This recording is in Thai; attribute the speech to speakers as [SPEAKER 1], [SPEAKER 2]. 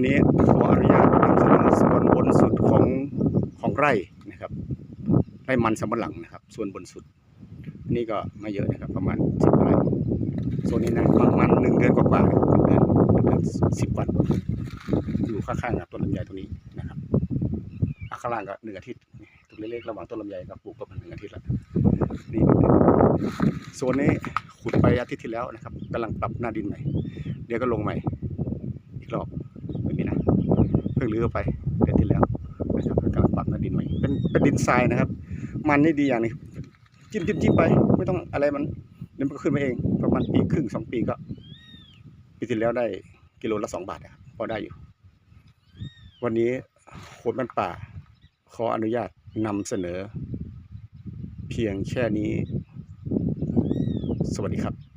[SPEAKER 1] วันนี้ขออนุญาตนำเสนอส่วนบนสุดของของไร่นะครับไร่มันสำปะหลังนะครับ ส่วนบนสุด นี่ก็ไม่เยอะนะครับ ประมาณสิบไร่ส่วนนี้นะประมาณหนึ่งเดือนกว่าๆนะครับหนึ่งเดือนเดือนสิบวันอยู่ข้างๆกับต้นลำไยตรงนี้นะครับอะข้างล่างก็หนึ่งอาทิตย์ตรงเล็กๆระหว่างต้นลำไยกับปลูกประมาณหนึ่งอาทิตย์ละนี่โซนนี้ขุดไปอาทิตย์ที่แล้วนะครับกำลังปรับหน้าดินใหม่ เดี๋ยวก็ลงใหม่อีกรอบ พิ่งรื้อไปเดือนที่แล้วนะครับกำลังปรับดินใหม่เป็นเป็นดินทรายนะครับ มันนี่ดีอย่างนึงจิ้มจิ้มจิ้มไป ไม่ต้องอะไรมันเดี๋ยวมันก็ขึ้นมาเองประมาณปีครึ่งสองปีก็ปีที่แล้วได้กิโลละสองบาทนะครับพอได้อยู่ วันนี้โคดมันป่า ขออนุญาตนำเสนอ เพียงแค่นี้ สวัสดีครับ